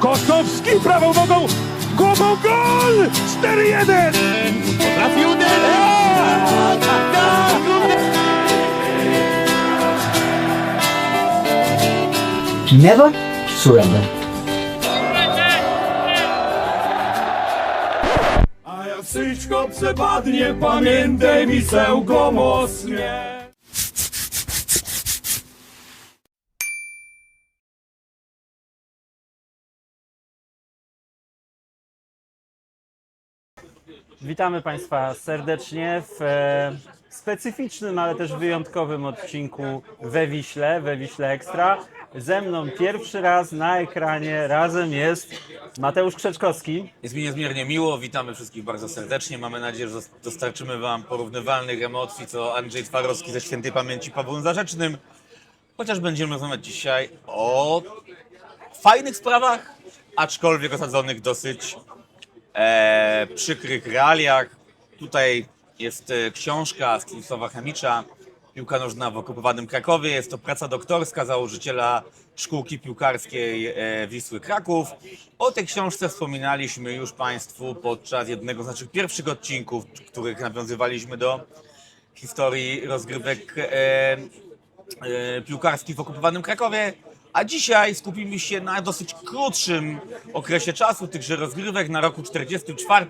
Kostowski prawą nogą, głową gol! 4-1! Potrafi uderzyć! Tak, Never surrender. A jak syćko przepadnie, pamiętaj mi sełko mocnie. Witamy Państwa serdecznie w e, specyficznym, ale też wyjątkowym odcinku we Wiśle, we Wiśle Ekstra. Ze mną pierwszy raz na ekranie razem jest Mateusz Krzeczkowski. Jest mi niezmiernie miło, witamy wszystkich bardzo serdecznie. Mamy nadzieję, że dostarczymy Wam porównywalnych emocji, co Andrzej Twarowski ze świętej pamięci Pawłem Zarzecznym. Chociaż będziemy rozmawiać dzisiaj o fajnych sprawach, aczkolwiek osadzonych dosyć e, przykrych realiach. Tutaj jest e, książka Stanisława Chemicza, Piłka nożna w okupowanym Krakowie. Jest to praca doktorska założyciela szkółki piłkarskiej e, Wisły Kraków. O tej książce wspominaliśmy już Państwu podczas jednego z naszych pierwszych odcinków, których nawiązywaliśmy do historii rozgrywek e, e, piłkarskich w okupowanym Krakowie. A dzisiaj skupimy się na dosyć krótszym okresie czasu tychże rozgrywek na roku 44.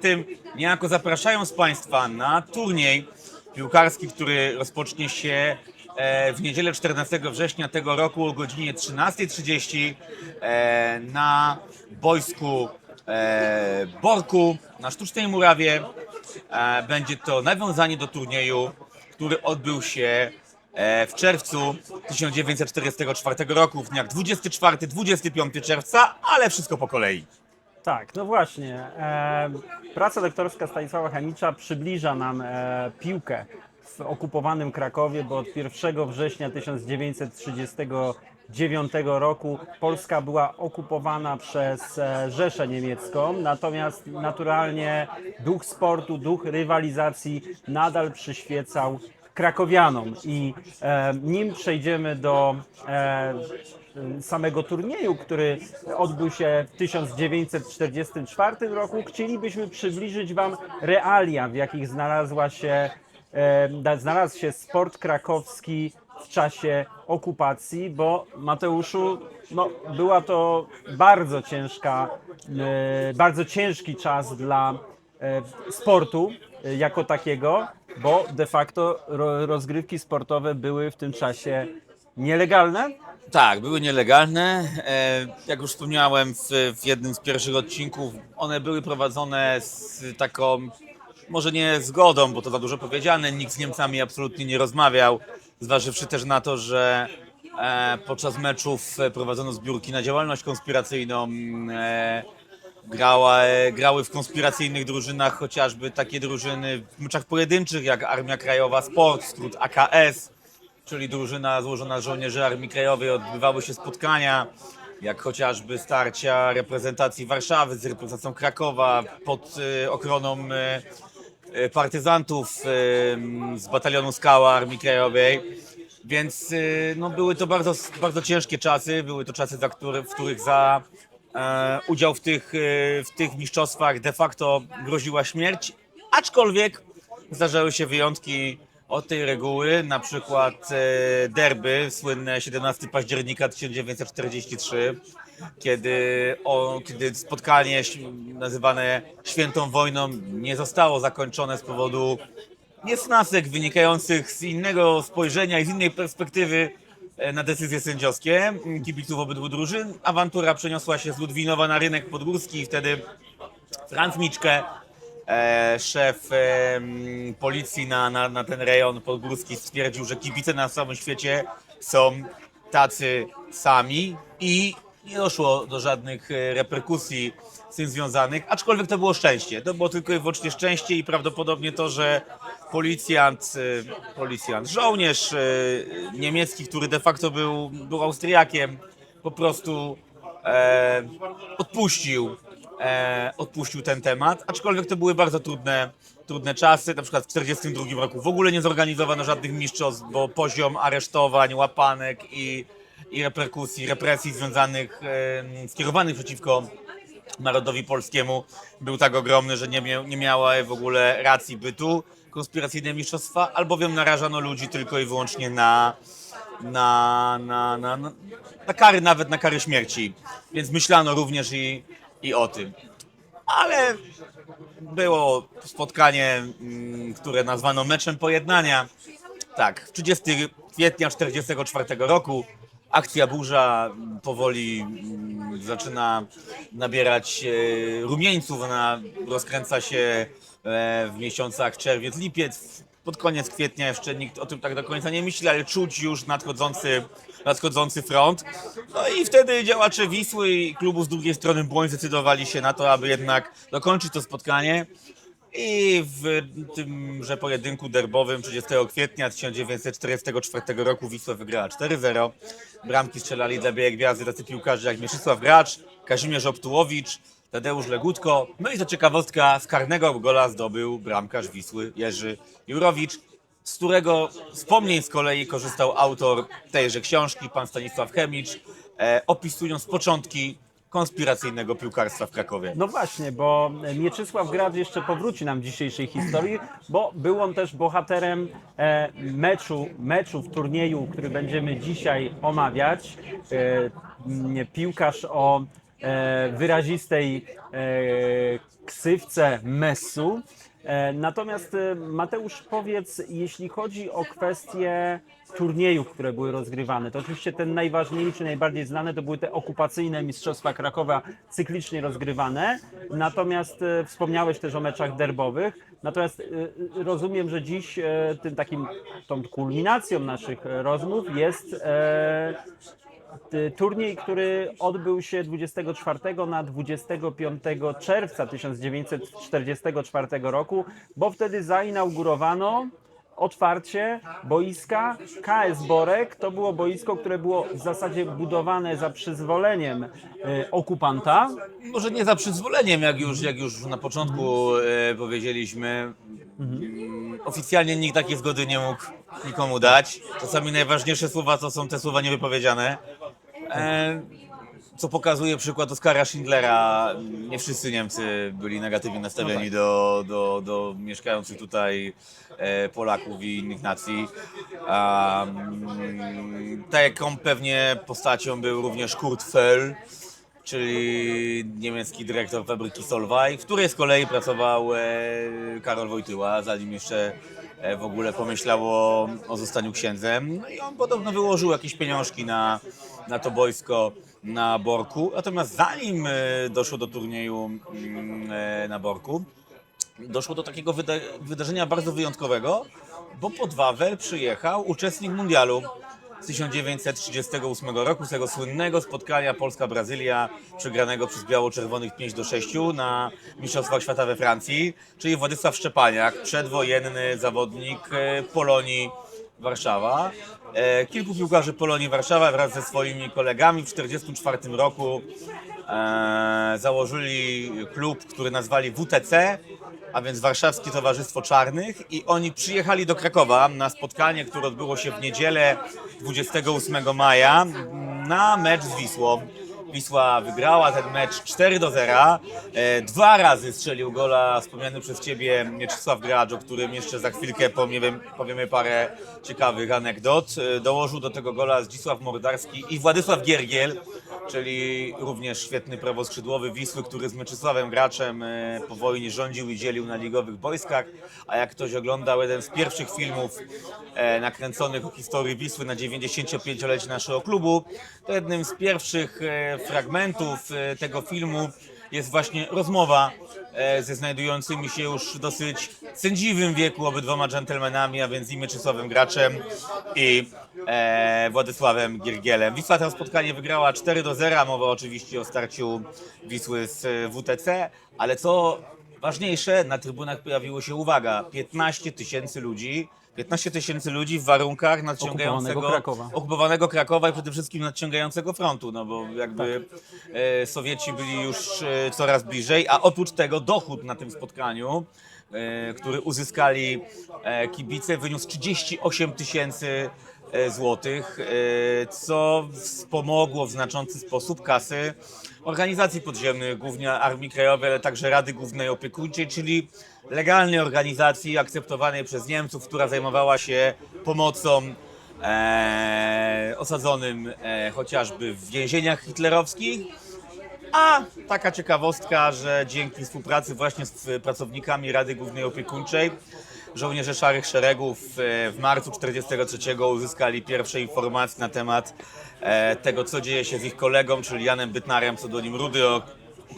Niejako zapraszając Państwa na turniej piłkarski, który rozpocznie się e, w niedzielę 14 września tego roku o godzinie 13.30 e, na boisku e, Borku na Sztucznej Murawie. Będzie to nawiązanie do turnieju, który odbył się w czerwcu 1944 roku, w dniach 24-25 czerwca, ale wszystko po kolei. Tak, no właśnie. E, praca doktorska Stanisława Chemicza przybliża nam e, piłkę w okupowanym Krakowie, bo od 1 września 1939 roku Polska była okupowana przez e, Rzeszę Niemiecką, natomiast naturalnie duch sportu, duch rywalizacji nadal przyświecał krakowianom. I e, nim przejdziemy do e, samego turnieju, który odbył się w 1944 roku, chcielibyśmy przybliżyć Wam realia, w jakich znalazła się, e, znalazł się sport krakowski w czasie okupacji, bo Mateuszu, no, była to bardzo ciężka, e, bardzo ciężki czas dla e, sportu e, jako takiego, bo de facto ro, rozgrywki sportowe były w tym czasie nielegalne. Tak, były nielegalne. E, jak już wspomniałem w, w jednym z pierwszych odcinków, one były prowadzone z taką, może nie zgodą, bo to za dużo powiedziane, nikt z Niemcami absolutnie nie rozmawiał, zważywszy też na to, że e, podczas meczów e, prowadzono zbiórki na działalność konspiracyjną. Grała, e, grały w konspiracyjnych drużynach chociażby takie drużyny w meczach pojedynczych jak Armia Krajowa Sport, skrót AKS, czyli drużyna złożona z żołnierzy Armii Krajowej. Odbywały się spotkania, jak chociażby starcia reprezentacji Warszawy z reprezentacją Krakowa pod e, ochroną e, partyzantów z batalionu Skała Armii Krajowej. Więc no, były to bardzo, bardzo ciężkie czasy, były to czasy, za w których za udział w tych, e, w tych mistrzostwach de facto groziła śmierć, aczkolwiek zdarzały się wyjątki od tej reguły, na przykład e, derby, słynne 17 października 1943, kiedy, o, kiedy spotkanie nazywane Świętą Wojną nie zostało zakończone z powodu niesnasek wynikających z innego spojrzenia i z innej perspektywy e, na decyzje sędziowskie kibiców obydwu drużyn. Awantura przeniosła się z Ludwinowa na rynek podgórski i wtedy Franz Miczke, e, szef e, policji na, na, na ten rejon podgórski stwierdził, że kibice na całym świecie są tacy sami i nie doszło do żadnych e, reperkusji z tym związanych, aczkolwiek to było szczęście. To było tylko i wyłącznie szczęście i prawdopodobnie to, że policjant, e, policjant, żołnierz e, niemiecki, który de facto był, był Austriakiem, po prostu e, odpuścił, e, odpuścił ten temat, aczkolwiek to były bardzo trudne, trudne czasy. Na przykład w 1942 roku w ogóle nie zorganizowano żadnych mistrzostw, bo poziom aresztowań, łapanek i i reperkusji, represji związanych, e, skierowanych przeciwko narodowi polskiemu był tak ogromny, że nie, mia- nie miała w ogóle racji bytu konspiracyjne mistrzostwa, albowiem narażano ludzi tylko i wyłącznie na, na, na, na, na, na kary, nawet na kary śmierci. Więc myślano również i, i o tym. Ale było spotkanie, mm, które nazwano meczem pojednania. Tak, 30 kwietnia 1944 roku akcja burza mm, powoli mm, zaczyna nabierać e, rumieńców, ona rozkręca się e, w miesiącach czerwiec, lipiec. Pod koniec kwietnia jeszcze nikt o tym tak do końca nie myśli, ale czuć już nadchodzący, nadchodzący front. No i wtedy działacze Wisły i klubu z drugiej strony Błoń zdecydowali się na to, aby jednak dokończyć to spotkanie. I w tymże pojedynku derbowym 30 kwietnia 1944 roku Wisła wygrała 4-0. Bramki strzelali dla Białej Gwiazdy tacy piłkarze jak Mieczysław Gracz, Kazimierz Optułowicz, Tadeusz Legutko. No i to ciekawostka, z karnego gola zdobył bramkarz Wisły Jerzy Jurowicz, z którego wspomnień z kolei korzystał autor tejże książki, pan Stanisław Chemicz, e, opisując początki konspiracyjnego piłkarstwa w Krakowie. No właśnie, bo Mieczysław Gracz jeszcze powróci nam w dzisiejszej historii, bo był on też bohaterem e, meczu, meczu w turnieju, który będziemy dzisiaj omawiać. E, piłkarz o e, wyrazistej ksywce Messu. Natomiast Mateusz, powiedz, jeśli chodzi o kwestie turniejów, które były rozgrywane, to oczywiście ten najważniejszy, najbardziej znany to były te okupacyjne Mistrzostwa Krakowa cyklicznie rozgrywane. Natomiast e, wspomniałeś też o meczach derbowych. Natomiast e, rozumiem, że dziś e, tym takim, tą kulminacją naszych e, rozmów jest e, turniej, który odbył się 24 na 25 czerwca 1944 roku, bo wtedy zainaugurowano otwarcie boiska KS Borek. To było boisko, które było w zasadzie budowane za przyzwoleniem e, okupanta. Może nie za przyzwoleniem, jak już, jak już na początku e, powiedzieliśmy. Mm, Oficjalnie nikt takiej zgody nie mógł nikomu dać. Czasami najważniejsze słowa to są te słowa niewypowiedziane. E, co pokazuje przykład Oskara Schindlera. Nie wszyscy Niemcy byli negatywnie nastawieni do, do, do mieszkających tutaj e, Polaków i innych nacji. Um, taką pewnie postacią był również Kurt Föll, czyli niemiecki dyrektor fabryki Solvay, w której z kolei pracował e, Karol Wojtyła, zanim jeszcze e, w ogóle pomyślał o, o zostaniu księdzem. No i on podobno wyłożył jakieś pieniążki na, na to boisko na Borku. Natomiast zanim e, doszło do turnieju mm, e, na Borku, doszło do takiego wyda- wydarzenia bardzo wyjątkowego, bo pod Wawel przyjechał uczestnik mundialu z 1938 roku, z tego słynnego spotkania Polska-Brazylia, przegranego przez biało-czerwonych 5 do 6 na Mistrzostwach Świata we Francji, czyli Władysław Szczepaniak, przedwojenny zawodnik e, Polonii Warszawa. E, Kilku piłkarzy Polonii Warszawa wraz ze swoimi kolegami w 1944 roku e, założyli klub, który nazwali WTC, a więc Warszawskie Towarzystwo Czarnych i oni przyjechali do Krakowa na spotkanie, które odbyło się w niedzielę 28 maja na mecz z Wisłą. Wisła wygrała ten mecz 4 do 0. E, dwa razy strzelił gola wspomniany przez Ciebie Mieczysław Gracz, o którym jeszcze za chwilkę powiemy, powiemy parę ciekawych anegdot. E, dołożył do tego gola Zdzisław Mordarski i Władysław Giergiel, czyli również świetny prawoskrzydłowy Wisły, który z Mieczysławem Graczem e, po wojnie rządził i dzielił na ligowych boiskach. A jak ktoś oglądał jeden z pierwszych filmów nakręconych o historii Wisły na 95-lecie naszego klubu, to jednym z pierwszych fragmentów e, tego filmu. Jest właśnie rozmowa e, ze znajdującymi się już w dosyć sędziwym wieku obydwoma dżentelmenami, a więc i Mieczysławem Graczem i e, Władysławem Giergielem. Wisła to spotkanie wygrała 4 do 0, mowa oczywiście o starciu Wisły z e, WTC, ale co ważniejsze, na trybunach pojawiło się, uwaga, 15 tysięcy ludzi, 15 tysięcy ludzi w warunkach nadciągającego Okupowanego Krakowa. okupowanego Krakowa i przede wszystkim nadciągającego frontu, no bo jakby e, Sowieci byli już e, coraz bliżej, a oprócz tego dochód na tym spotkaniu, e, który uzyskali e, kibice, wyniósł 38 tysięcy złotych, e, co wspomogło w znaczący sposób kasy organizacji podziemnych, głównie Armii Krajowej, ale także Rady Głównej Opiekuńczej, czyli legalnej organizacji akceptowanej przez Niemców, która zajmowała się pomocą e, osadzonym e, chociażby w więzieniach hitlerowskich. A taka ciekawostka, że dzięki współpracy właśnie z pracownikami Rady Głównej Opiekuńczej żołnierze Szarych Szeregów e, w marcu 1943 uzyskali pierwsze informacje na temat e, tego, co dzieje się z ich kolegą, czyli Janem Bytnarem, pseudonim Rudy,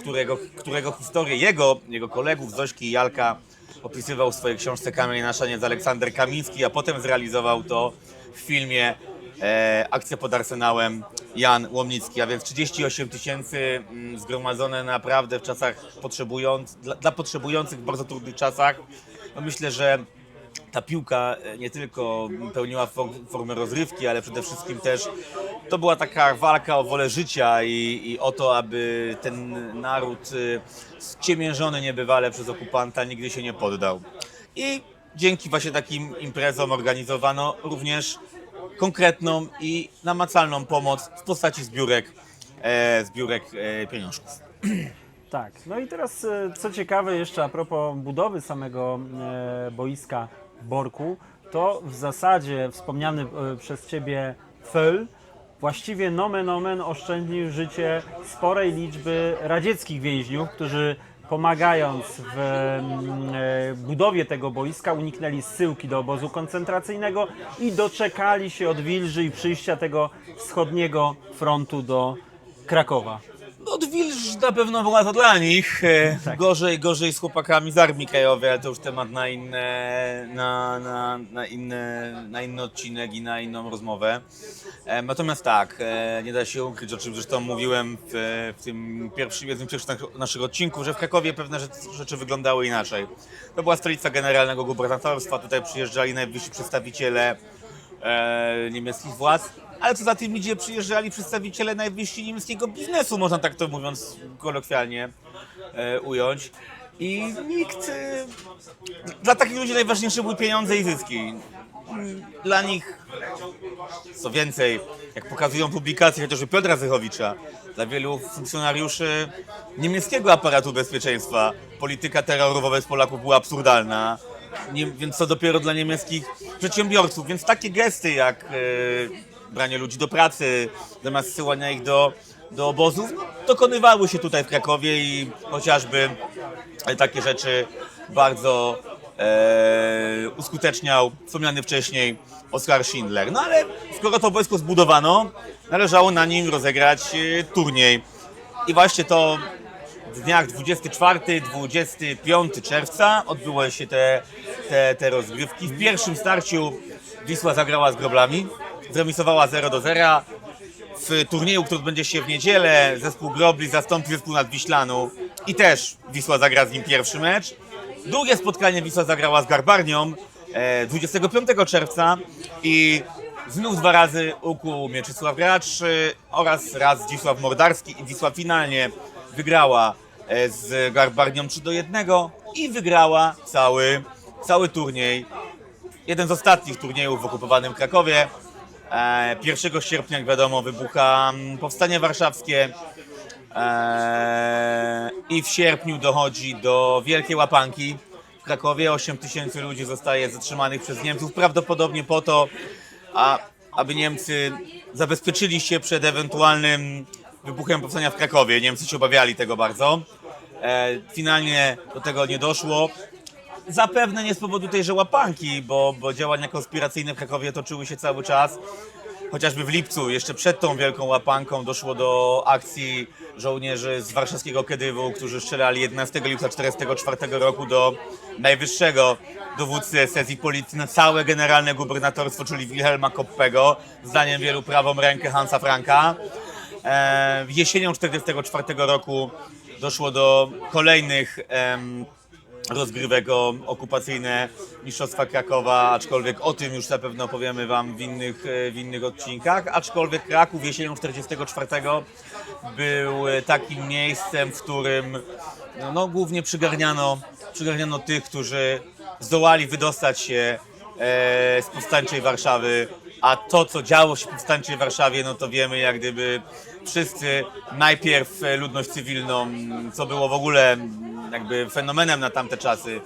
którego, którego historię jego, jego kolegów Zośki i Jalka opisywał w swojej książce Kamień na szaniec Aleksander Kamiński, a potem zrealizował to w filmie e, Akcja pod Arsenałem Jan Łomnicki, a więc 38 tysięcy mm, zgromadzone naprawdę w czasach potrzebując, dla, dla potrzebujących w bardzo trudnych czasach. No myślę, że ta piłka e, nie tylko pełniła for- formę rozrywki, ale przede wszystkim też to była taka walka o wolę życia i, i o to, aby ten naród y, ściemiężony niebywale przez okupanta nigdy się nie poddał. I dzięki właśnie takim imprezom organizowano również konkretną i namacalną pomoc w postaci zbiórek, e, zbiórek e, pieniążków. Tak, no i teraz e, co ciekawe jeszcze a propos budowy samego e, boiska Borku, to w zasadzie wspomniany e, przez Ciebie Föl właściwie nomen omen oszczędził życie sporej liczby radzieckich więźniów, którzy pomagając w mm, budowie tego boiska uniknęli zsyłki do obozu koncentracyjnego i doczekali się odwilży i przyjścia tego wschodniego frontu do Krakowa. Odwilż na pewno była to dla nich. E, Tak. Gorzej, gorzej z chłopakami z Armii Krajowej, ale to już temat na inne, na, na, na, inne, na inny odcinek i na inną rozmowę. E, Natomiast tak, e, nie da się ukryć, o czym zresztą mówiłem w, w tym pierwszym, jednym z pierwszych naszych- odcinków, że w Krakowie pewne rzeczy, rzeczy wyglądały inaczej. To była stolica generalnego gubernatorstwa, tutaj przyjeżdżali najwyżsi przedstawiciele niemieckich władz, ale co za tym idzie, przyjeżdżali przedstawiciele najwyżsi niemieckiego biznesu, można tak to mówiąc kolokwialnie e, ująć. I nikt. E, dla takich ludzi najważniejsze były pieniądze i zyski. Dla nich, co więcej, jak pokazują publikacje chociażby Piotra Zychowicza, dla wielu funkcjonariuszy niemieckiego aparatu bezpieczeństwa polityka terroru wobec Polaków była absurdalna. Nie, więc co dopiero dla niemieckich przedsiębiorców. Więc takie gesty jak e, branie ludzi do pracy, zamiast zsyłania ich do, do obozów, no, dokonywały się tutaj w Krakowie i chociażby e, takie rzeczy bardzo e, uskuteczniał wspomniany wcześniej Oskar Schindler. No ale skoro to wojsko zbudowano, należało na nim rozegrać e, turniej. I właśnie to w dniach 24-25 czerwca odbyły się te, te, te rozgrywki. W pierwszym starciu Wisła zagrała z Groblami, zremisowała 0 do 0. W turnieju, który odbędzie się w niedzielę, zespół Grobli zastąpi zespół Nadwiślanu i też Wisła zagra z nim pierwszy mecz. Drugie spotkanie Wisła zagrała z Garbarnią e, 25 czerwca i znów dwa razy ukuł Mieczysław Gracz e, oraz raz Zdzisław Mordarski i Wisła finalnie wygrała e, z Garbarnią 3 do 1 i wygrała cały, cały turniej jeden z ostatnich turniejów w okupowanym Krakowie. E, 1 sierpnia, jak wiadomo, wybucha mm, Powstanie Warszawskie e, i w sierpniu dochodzi do Wielkiej Łapanki. W Krakowie 8 tysięcy ludzi zostaje zatrzymanych przez Niemców, prawdopodobnie po to, aby Niemcy zabezpieczyli się przed ewentualnym wybuchem powstania w Krakowie. Niemcy się obawiali tego bardzo. E, finalnie do tego nie doszło. Zapewne nie z powodu tejże łapanki, bo, bo działania konspiracyjne w Krakowie toczyły się cały czas. Chociażby w lipcu, jeszcze przed tą wielką łapanką, doszło do akcji żołnierzy z warszawskiego Kedywu, którzy strzelali 11 lipca 1944 roku do najwyższego dowódcy sesji policji na całe generalne gubernatorstwo, czyli Wilhelma Koppego, zdaniem wielu prawą rękę Hansa Franka. E, jesienią 1944 roku doszło do kolejnych em, rozgrywek o okupacyjne Mistrzostwa Krakowa, aczkolwiek o tym już na pewno powiemy Wam w innych, e, w innych odcinkach. Aczkolwiek Kraków jesienią 1944 był e, takim miejscem, w którym no, no, głównie przygarniano, przygarniano tych, którzy zdołali wydostać się z powstańczej Warszawy A to, co działo się w powstańczej Warszawie, no to wiemy jak gdyby wszyscy, najpierw e, ludność cywilną, co było w ogóle jakby fenomenem na tamte czasy.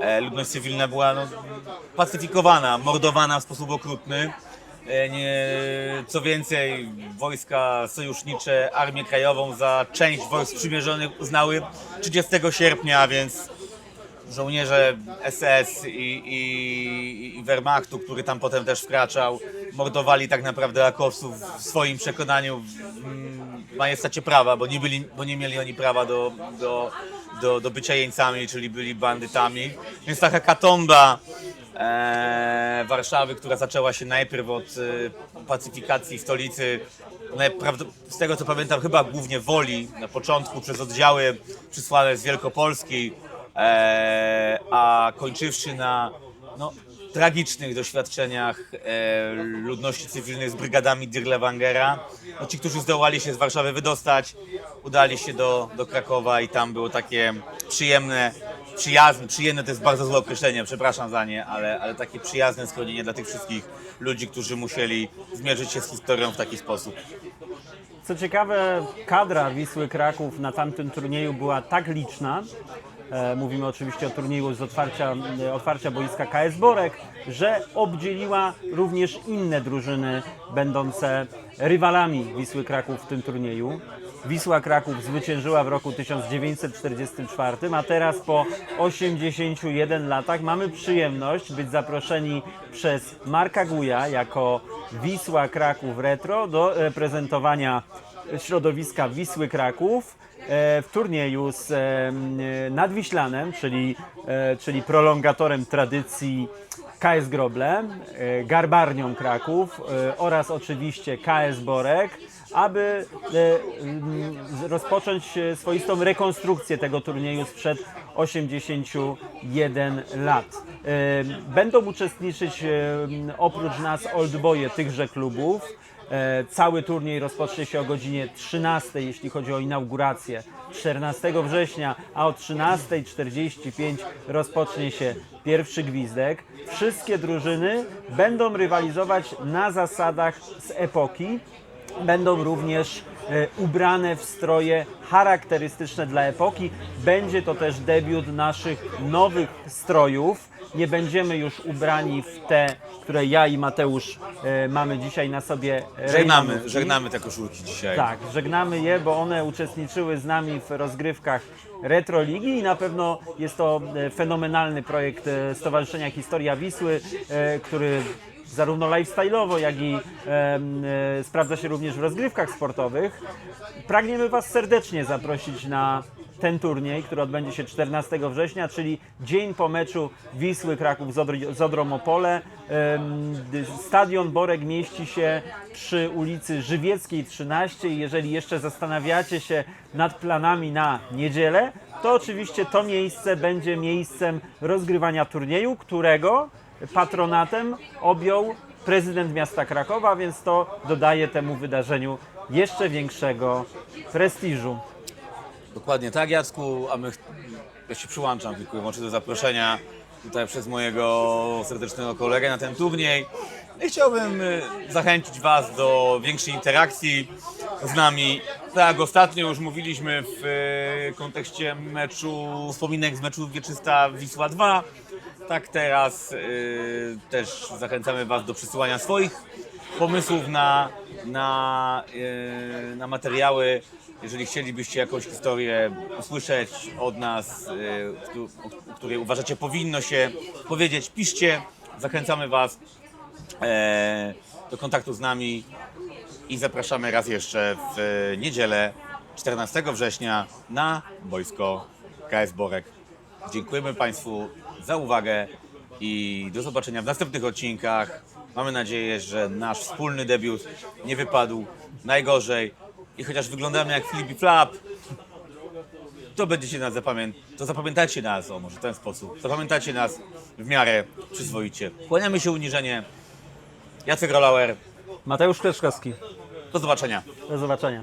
E, Ludność cywilna była no, pacyfikowana, mordowana w sposób okrutny. E, Nie, co więcej, wojska sojusznicze, Armię Krajową za część wojsk przymierzonych uznały 30 sierpnia, więc żołnierze SS i, i, i Wehrmachtu, który tam potem też wkraczał, mordowali tak naprawdę Rakowców w swoim przekonaniu w majestacie prawa, bo nie, byli, bo nie mieli oni prawa do, do, do, do bycia jeńcami, czyli byli bandytami. Więc taka katomba e, Warszawy, która zaczęła się najpierw od e, pacyfikacji stolicy, z tego co pamiętam chyba głównie Woli, na początku przez oddziały przysłane z Wielkopolski, a kończywszy na no, tragicznych doświadczeniach e, ludności cywilnej z brygadami Dirlewangera. No, ci, którzy zdołali się z Warszawy wydostać, udali się do, do Krakowa i tam było takie przyjemne, przyjazne, przyjemne to jest bardzo złe określenie, przepraszam za nie, ale, ale takie przyjazne schronienie dla tych wszystkich ludzi, którzy musieli zmierzyć się z historią w taki sposób. Co ciekawe, kadra Wisły Kraków na tamtym turnieju była tak liczna, e, mówimy oczywiście o turnieju z otwarcia, e, otwarcia boiska KS Borek, że obdzieliła również inne drużyny będące rywalami Wisły Kraków w tym turnieju. Wisła Kraków zwyciężyła w roku 1944, a teraz po 81 latach mamy przyjemność być zaproszeni przez Marka Guja jako Wisła Kraków Retro do reprezentowania środowiska Wisły Kraków e, w turnieju z e, Nadwiślanem, czyli, e, czyli prolongatorem tradycji KS Groble, Garbarnią Kraków oraz oczywiście KS Borek, aby rozpocząć swoistą rekonstrukcję tego turnieju sprzed 81 lat. Będą uczestniczyć oprócz nas oldboye tychże klubów. E, Cały turniej rozpocznie się o godzinie 13, jeśli chodzi o inaugurację. 14 września, a o 13.45 rozpocznie się pierwszy gwizdek. Wszystkie drużyny będą rywalizować na zasadach z epoki. Będą również e, ubrane w stroje charakterystyczne dla epoki. Będzie to też debiut naszych nowych strojów. Nie będziemy już ubrani w te, które ja i Mateusz e, mamy dzisiaj na sobie. Żegnamy, rejmanówki. żegnamy te koszulki dzisiaj. Tak, żegnamy je, bo one uczestniczyły z nami w rozgrywkach Retro Ligi i na pewno jest to e, fenomenalny projekt e, Stowarzyszenia Historia Wisły, e, który zarówno lifestyle'owo, jak i em, e, sprawdza się również w rozgrywkach sportowych. Pragniemy Was serdecznie zaprosić na ten turniej, który odbędzie się 14 września, czyli dzień po meczu Wisły Kraków z Odrą Opole. Stadion Borek mieści się przy ulicy Żywieckiej 13 i jeżeli jeszcze zastanawiacie się nad planami na niedzielę, to oczywiście to miejsce będzie miejscem rozgrywania turnieju, którego patronatem objął prezydent miasta Krakowa, więc to dodaje temu wydarzeniu jeszcze większego prestiżu. Dokładnie tak, Jacku, a my, ja się przyłączam tylko i wyłącznie do zaproszenia tutaj przez mojego serdecznego kolegę na ten turniej. I chciałbym y, zachęcić Was do większej interakcji z nami. Tak ostatnio już mówiliśmy w y, kontekście meczu, wspominek z meczu Wieczysta Wisła 2, tak teraz y, też zachęcamy Was do przysyłania swoich pomysłów na, na, na materiały. Jeżeli chcielibyście jakąś historię usłyszeć od nas, któ- o której uważacie powinno się powiedzieć, piszcie. Zachęcamy Was e, do kontaktu z nami i zapraszamy raz jeszcze w niedzielę 14 września na boisko KS Borek. Dziękujemy Państwu za uwagę i do zobaczenia w następnych odcinkach. Mamy nadzieję, że nasz wspólny debiut nie wypadł najgorzej i chociaż wyglądamy jak Filip i Flap, to będziecie nas zapamiętać, to zapamiętacie nas, o może w ten sposób, zapamiętacie nas w miarę przyzwoicie. Kłaniamy się uniżenie. Jacek Rolauer, Mateusz Kleszkowski, do zobaczenia. do zobaczenia.